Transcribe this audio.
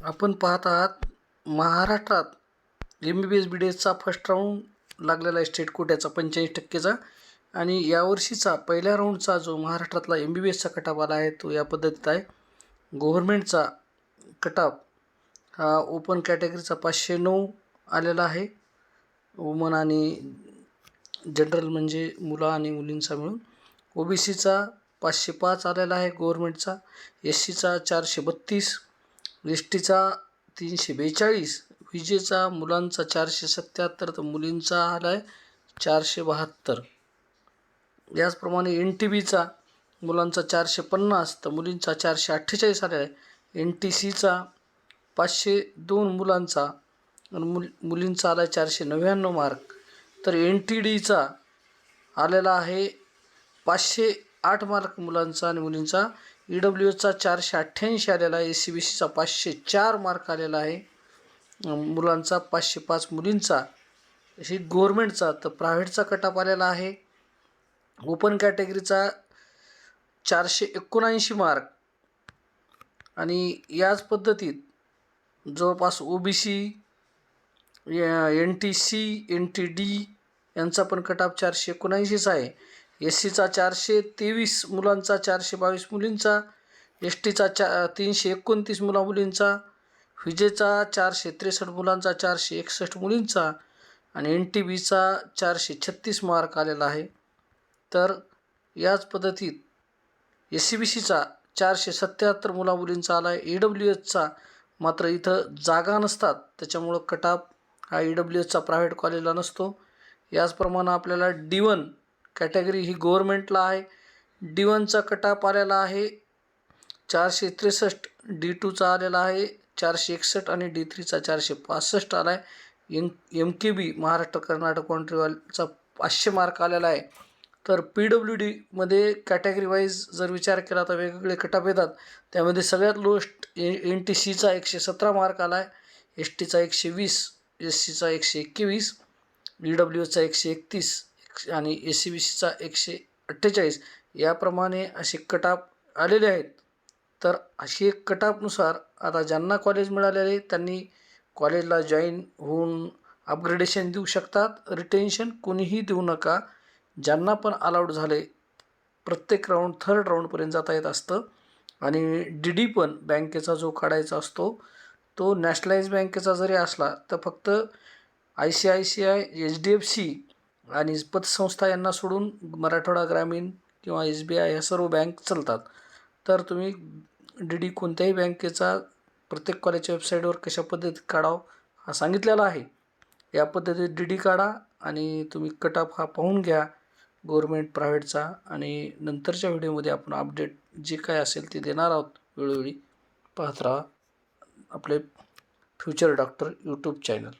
आपण पाहत आहात महाराष्ट्रात M B B S B D एसचा first round लागलेला आहे स्टेट कोट्याचा पंच्याऐंशी टक्केचा. आणि यावर्षीचा पहिल्या राऊंडचा जो महाराष्ट्रातला एम बी बी एसचा कटाप आला आहे तो या पद्धतीत आहे. गव्हर्मेंटचा कटाप हा ओपन कॅटेगरीचा पाचशे नऊ आलेला आहे. वुमन आणि जनरल म्हणजे मुलं आणि मुलींचा मिळून. ओ बी सीचा पाचशे पाच आलेला आहे गव्हर्मेंटचा एस सीचा चारशे बत्तीस. एष्टीचा तीनशे बेचाळीस विजेचा मुलांचा चारशे सत्याहत्तर तर मुलींचा आला आहे चारशे बहात्तर. याचप्रमाणे एन टी बीचा मुलांचा चारशे पन्नास तर मुलींचा चारशे अठ्ठेचाळीस आला आहे एन टी सीचा पाचशे दोन मुलांचा आणि मुल मुलींचा आला आहे चारशे नव्याण्णव मार्क. तर एन टी डीचा आलेला आहे पाचशे आठ मार्क मुलांचा आणि मुलींचा डब्ल्यू एचा चारशे अठ्ठ्याऐंशी आलेला आहे. ए सी बी सीचा पाचशे चार मार्क आलेला आहे. मुलांचा पाचशे पाच मुलींचा. ही गव्हर्मेंटचा तर प्रायव्हेटचा कटाप आलेला आहे. ओपन कॅटेगरीचा चारशे एकोणऐंशी मार्क आणि याच पद्धतीत जवळपास O B C N T C N T D यांचा पण कटाप चारशे एकोणऐंशीच आहे. एस सीचा चारशे तेवीस मुलांचा चारशे बावीस मुलींचा एस टीचा चा तीनशे एकोणतीस मुला मुलींचा विजेचा चारशे त्रेसष्ट मुलांचा चारशे एकसष्ट मुलींचा आणि एन टी बीचा चारशे छत्तीस मार्क आलेला आहे. तर याच पद्धतीत एस सी बी सीचा चारशे सत्याहत्तर मुला मुलींचा आला आहे. ई डब्ल्यू एचचा मात्र इथं जागा नसतात. त्याच्यामुळं कटाप हा ई डब्ल्यू एचचा प्रायव्हेट कॉलेजला नसतो. याचप्रमाणे आपल्याला डी वन कॅटेगरी ही गव्हर्मेंटला आहे. डी वनचा कटाप आलेला आहे. चारशे त्रेसष्ट डी टूचा आलेला आहे. चारशे एकसष्ट आणि डी थ्रीचा चारशे पासष्ट आला आहे M M K B Maharashtra Karnataka कॉन्ट्रीवालचा पाचशे मार्क आलेला आहे. तर पी डब्ल्यू डीमध्ये कॅटेगरी वाईज जर विचार केला तर वेगवेगळे कटाप येतात. त्यामध्ये सगळ्यात लोएस्ट ए एन टी सीचा एकशे सतरा मार्क आला आहे एस टीचा एकशे वीस एस सीचा एकशे एकवीस ई डब्ल्यूचा एकशे एकतीस आणि ए सी बी सीचा एकशे अठ्ठेचाळीस याप्रमाणे असे कटाप आलेले आहेत. तर अशी एक कटापनुसार आता ज्यांना कॉलेज मिळालेले त्यांनी कॉलेजला जॉईन होऊन अपग्रेडेशन देऊ शकतात. रिटेन्शन कोणीही देऊ नका. ज्यांना पण अलाउड झाले प्रत्येक राऊंड थर्ड राऊंडपर्यंत जाता येत असतं. आणि डी डी पण बँकेचा जो काढायचा असतो तो नॅशनलाइज बँकेचा जरी असला तर फक्त I C I C I H D F C आणि पतसंस्था यांना सोडून मराठवाडा ग्रामीण किंवा एस बी आय ह्या सर्व बँक चालतात. तर तुम्ही डी डी कोणत्याही बँकेचा प्रत्येक कॉलेजच्या वेबसाईटवर कशा पद्धतीत काढावं हा सांगितलेला आहे. या पद्धतीत डी डी काढा आणि तुम्ही कटअप हा पाहून घ्या गव्हर्मेंट प्रायव्हेटचा आणि नंतरच्या व्हिडिओमध्ये आपण अपडेट जे काय असेल ते देणार आहोत. वेळोवेळी पाहत राहा आपले फ्युचर डॉक्टर यूट्यूब चॅनल